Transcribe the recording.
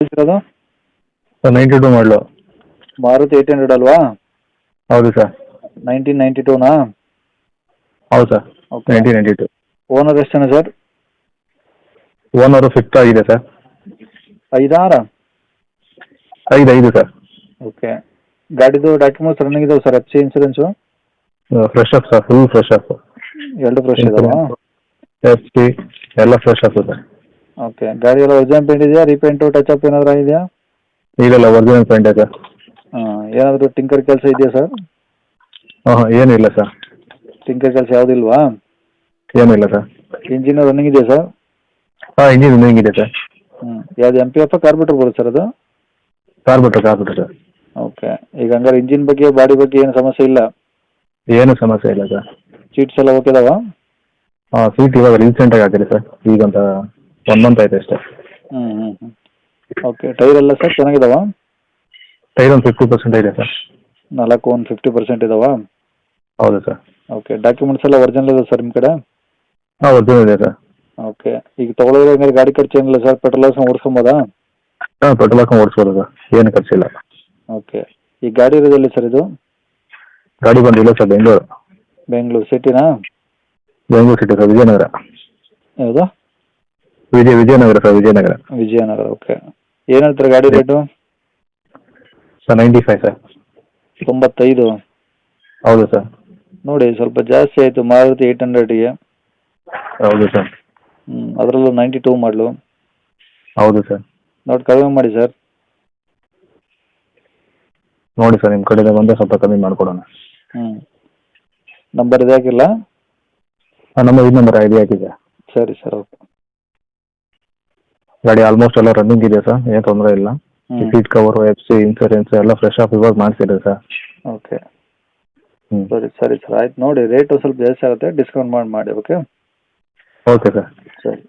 ಇರೋದು sir ninety two ಮಾಡಲು Maruti eight hundred ಅಲ್ವಾ ಹೌದು ಸರ್ ನೈನ್ಟೀನ್ ನೈಂಟಿ ಟೂನಾ ಹೌದು sir okay nineteen ninety two owner ಎಷ್ಟು ಜನ ಸರ್ ಓನರು ಫಿಫ್ತ್ ಆಗಿದೆ ಸರ್ ಐದಾರ ಐದು ಐದು ಸರ್ ಓಕೆ ಗಾಡಿದು ಡಾಕ್ಯುಮೆಂಟ್ಸ್ ರನ್ನಿಂಗ್ ಇದಾವೆ sir F C insurance fresh up sir full fresh up ಎರಡು ಫ್ರೆಶ್ ಇದಾವಾ ಎಫ್ ಸಿ ಎಲ್ಲ ಫ್ರೆಶ್ ಅಪ್ ಸರ್ ಓಕೆ ಗಾಡಿ ಎಲ್ಲ ಒರಿಜಿನಲ್ ಪೇಂಟ್ ಇದೆಯಾ? ರೀಪೇಂಟು ಟಚ್ ಅಪ್ ಏನಾದರೂ ಆಗಿದೆಯಾ? ಇಲ್ಲಲ್ಲ ಒರಿಜಿನಲ್ ಪೇಂಟ್ ಇದೆ. ಹಾಂ ಏನಾದರೂ ಟಿಂಕರ್ ಕೆಲಸ ಇದೆಯಾ ಸರ್ ಹಾಂ ಹಾಂ ಏನಿಲ್ಲ ಸರ್ ಟಿಂಕರ್ ಕೆಲಸ ಯಾವುದಿಲ್ವಾ? ಏನಿಲ್ಲ ಸರ್ ಇಂಜಿನ್ ರನ್ನಿಂಗ್ ಇದೆಯಾ ಸರ್ ಹಾಂ ಇಂಜಿನ್ ಇದೆ ಸರ್ ಹ್ಞೂ ಯಾವ್ದು ಎಂ ಪಿ ಎಫ್ ಕಾರ್ಬಿಟ್ರ್ ಬರುತ್ತೆ ಸರ್ ಅದು? ಕಾರ್ಬಿಟ್ರ್ ಕಾರ್ಬಿಟ್ರ್ ಸರ್ ಓಕೆ ಈಗ ಹಂಗಾರೆ ಇಂಜಿನ್ ಬಗ್ಗೆ ಬಾಡಿ ಬಗ್ಗೆ ಏನು ಸಮಸ್ಯೆ ಇಲ್ಲ? ಏನು ಸಮಸ್ಯೆ ಇಲ್ಲ ಸರ್ ಸೀಟ್ಸ್ ಎಲ್ಲ ಓಕೆ ಇದಾವಾ ಹಾಂ ಸೀಟ್ ಇವಾಗ ರೀಸೆಂಟಾಗಿ ಹಾಕಿದೆ ಸರ್ ಈಗಂತ ಒನ್ ಮಂತ್ ಆಯ್ತು ಅಷ್ಟೇ. ಹ್ಞೂ ಹ್ಞೂ ಹ್ಞೂ ಓಕೆ ಟೈರ್ ಎಲ್ಲ ಸರ್ ಚೆನ್ನಾಗಿದಾವಾ? ಟೈರ್ ಒಂದು ಫಿಫ್ಟಿ ಪರ್ಸೆಂಟ್ ಇದೆ ಸರ್ ನಾಲ್ಕು ಒಂದು ಫಿಫ್ಟಿ ಪರ್ಸೆಂಟ್ ಇದಾವಾ? ಹೌದು ಸರ್ ಓಕೆ ಡಾಕ್ಯುಮೆಂಟ್ಸ್ ಎಲ್ಲ ಒರಿಜಿನಲ್ ಇದೆ ಸರ್ ನಿಮ್ಮ ಕಡೆ? ಹಾಂ ಒರಿಜಿನಲ್ ಇದೆ ಸರ್ ಓಕೆ ಈಗ ತೊಗೊಳೋದ್ರೆ ಹಂಗಾರೆ ಗಾಡಿ ಖರ್ಚು ಏನಿಲ್ಲ ಸರ್ ಪೆಟ್ರೋಲ್ ಹಾಕ್ಸ್ಕೊಂಡು ಓಡಿಸ್ಕೊಬೋದಾ? ಹಾಂ ಪೆಟ್ರೋಲ್ ಹಾಕೊಂಡು ಓಡಿಸ್ಬೋದು ಸರ್ ಏನು ಖರ್ಚಿಲ್ಲ ಓಕೆ ಈ ಗಾಡಿ ಇರೋದೆಲ್ಲಿ ಸರ್ ಇದು? ಗಾಡಿ ಬಂದು ಇಲ್ಲ ಸರ್ ಬೆಂಗಳೂರು ಬೆಂಗಳೂರು ಸಿಟಿನಾ ಬೆಂಗಳೂರು ಸಿಟಿ ಸರ್ ವಿಜಯನಗರ. ಯಾವುದು? ವಿಜಯ ವಿಜಯನಗರ ಸರ್ ವಿಜಯನಗರ. ವಿಜಯನಗರ ಓಕೆ ಏನು ಹೇಳ್ತಾರೆ ಗಾಡಿ rate sir ninety five sir. ತೊಂಬತ್ತೈದು? ಹೌದು ಸರ್. ನೋಡಿ ಸ್ವಲ್ಪ ಜಾಸ್ತಿ ಆಯಿತು ಮಾರುತಿ ಏಯ್ಟ್ ಹಂಡ್ರೆಡ್ಗೆ ಹೌದು ಸರ್. ಹ್ಞೂ ಅದರಲ್ಲೂ ನೈಂಟಿ ಟೂ ಮಾಡಲು. ಹೌದು ಸರ್. ನೋಡಿ ಕಡಿಮೆ ಮಾಡಿ ಸರ್. ನೋಡಿ ಸರ್ ನಿಮ್ಮ ಕಡೆಯಿಂದ ಬಂದರೆ ಸ್ವಲ್ಪ ಕಮ್ಮಿ ಮಾಡಿಕೊಡೋಣ. ಹ್ಞೂ ನಂಬರ್ ಇದೆ ಹಾಕಿಲ್ಲ? ನಮ್ಮ ಈ ನಂಬರ್ ಐಡಿ ಹಾಕಿದೆ ಸರಿ ಸರ್ ಓಕೆ. ಗಾಡಿ ಆಲ್ಮೋಸ್ಟ್ ಎಲ್ಲ ರನ್ನಿಂಗ್ ಇದೆ ಸರ್ ಏನು ತೊಂದರೆ ಇಲ್ಲ. Seat cover F C insurance ಎಲ್ಲ ಫ್ರೆಶ್ ಆಫ್ ಇವಾಗ ಮಾಡಿಸಿದೆ ಸರ್. ಓಕೆ ಹ್ಞೂ ಸರಿ ಸರಿ ಸರ್. ಆಯ್ತು ನೋಡಿ ರೇಟ್ ಸ್ವಲ್ಪ ಜಾಸ್ತಿ ಆಗುತ್ತೆ ಡಿಸ್ಕೌಂಟ್ ಮಾಡಿ ಮಾಡಿ ಓಕೆ ಓಕೆ ಸರ್. ಸರಿ.